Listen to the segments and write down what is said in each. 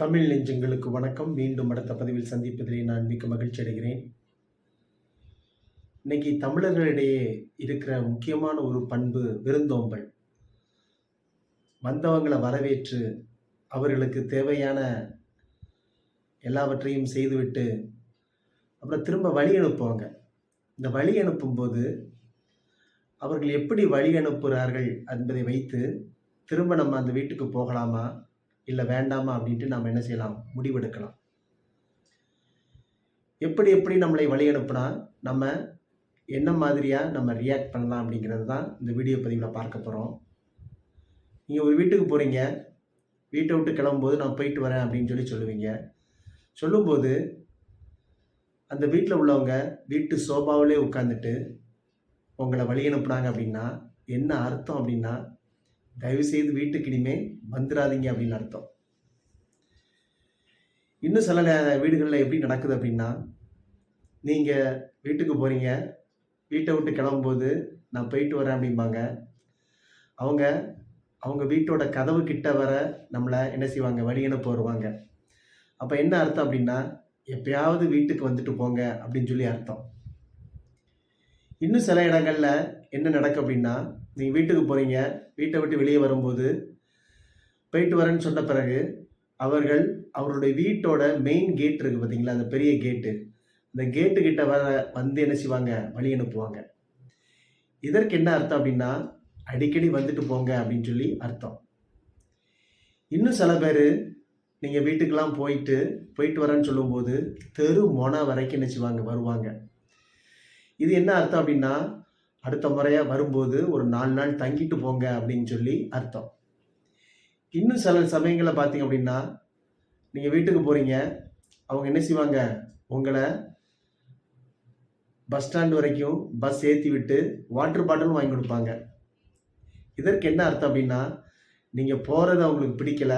தமிழ் நெஞ்சங்களுக்கு வணக்கம். மீண்டும் அடுத்த பதிவில் சந்திப்பதிலே நான் மிக்க மகிழ்ச்சி அடைகிறேன். இன்னைக்கு தமிழர்களிடையே இருக்கிற முக்கியமான ஒரு பண்பு விருந்தோம்பல். வந்தவங்களை வரவேற்று அவர்களுக்கு தேவையான எல்லாவற்றையும் செய்துவிட்டு அப்புறம் திரும்ப வழி அனுப்புவாங்க. இந்த வழி அனுப்பும்போது அவர்கள் எப்படி வழி அனுப்புகிறார்கள் என்பதை வைத்து திரும்ப நம்ம அந்த வீட்டுக்கு போகலாமா? இல்லை வேண்டாமா அப்படின்ட்டு நாம் என்ன செய்யலாம்? முடிவெடுக்கலாம். எப்படி எப்படி நம்மளை வழி அனுப்புனா நம்ம என்ன மாதிரியாக நம்ம ரியாக்ட் பண்ணலாம் அப்படிங்கிறது தான் இந்த வீடியோ பதிவில் பார்க்க போகிறோம் நீங்கள் ஒரு வீட்டுக்கு போகிறீங்க வீட்டை விட்டு கிளம்பும்போது நான் போயிட்டு வரேன் அப்படின்னு சொல்லி சொல்லுவீங்க. சொல்லும்போது அந்த வீட்டில் உள்ளவங்க வீட்டு சோபாவிலே உட்காந்துட்டு உங்களை வழி அனுப்புனாங்க அப்படின்னா என்ன அர்த்தம் அப்படின்னா தயவுசெய்து வீட்டுக்கு இனிமேல் வந்துடாதீங்க அப்படின்னு அர்த்தம். இன்னும் சில நே- வீடுகளில் எப்படி நடக்குது அப்படின்னா நீங்கள் வீட்டுக்கு போகிறீங்க வீட்டை விட்டு கிளம்பும்போது நான் போயிட்டு வரேன் அப்படிம்பாங்க. அவங்க அவங்க வீட்டோட கதவு கிட்ட வர நம்மளை என்ன செய்வாங்க? வழி போடுவாங்க வருவாங்க. அப்போ என்ன அர்த்தம் அப்படின்னா எப்பயாவது வீட்டுக்கு வந்துட்டு போங்க அப்படின்னு சொல்லி அர்த்தம். இன்னும் சில இடங்களில் என்ன நடக்கும் அப்படின்னா நீங்கள் வீட்டுக்கு போகிறீங்க வீட்டை விட்டு வெளியே வரும்போது போயிட்டு வரேன்னு சொன்ன பிறகு அவர்கள் அவருடைய வீட்டோட மெயின் கேட் இருக்குது பார்த்தீங்களா அந்த பெரிய கேட்டு அந்த கேட்டு கிட்ட வர வந்து என்ன செய்வாங்க? வழி அனுப்புவாங்க. இதற்கு என்ன அர்த்தம் அப்படின்னா அடிக்கடி வந்துட்டு போங்க அப்படின்னு சொல்லி அர்த்தம். இன்னும் சில பேர் நீங்கள் வீட்டுக்கெலாம் போயிட்டு போயிட்டு வரேன்னு சொல்லும்போது தெரு மொனை வரைக்கும் என்ன செய்வாங்க? வருவாங்க. இது என்ன அர்த்தம் அப்படின்னா அடுத்த முறையாக வரும்போது ஒரு நாலு நாள் தங்கிட்டு போங்க அப்படின்னு சொல்லி அர்த்தம். இன்னும் சில சமயங்களில் பார்த்தீங்க அப்படின்னா நீங்கள் வீட்டுக்கு போகிறீங்க அவங்க என்ன செய்வாங்க உங்களை பஸ் ஸ்டாண்ட் வரைக்கும் பஸ் ஏற்றி விட்டு வாட்டர் பாட்டிலும் வாங்கி கொடுப்பாங்க. இதற்கு என்ன அர்த்தம் அப்படின்னா நீங்கள் போகிறது அவங்களுக்கு பிடிக்கல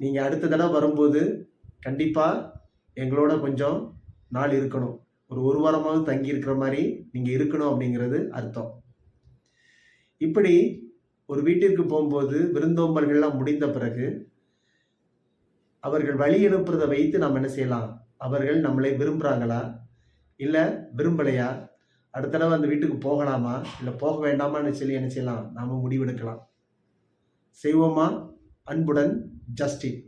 நீங்கள் அடுத்த தடவை வரும்போது கண்டிப்பாக எங்களோட கொஞ்சம் நாள் இருக்கணும். ஒரு ஒரு வாரமாவது தங்கி இருக்கிற மாதிரி நீங்கள் இருக்கணும் அப்படிங்கிறது அர்த்தம். இப்படி ஒரு வீட்டிற்கு போகும்போது விருந்தோம்பல்கள்லாம் முடிந்த பிறகு அவர்கள் வழி அனுப்புறதை வைத்து நாம் என்ன செய்யலாம்? அவர்கள் நம்மளை விரும்புகிறாங்களா இல்லை விரும்பலையா? அடுத்த தடவை அந்த வீட்டுக்கு போகலாமா? இல்லை போக வேண்டாமான்னு சொல்லி என்ன செய்யலாம்? நாம் முடிவெடுக்கலாம். செய்வோமா? அன்புடன் ஜஸ்டின்.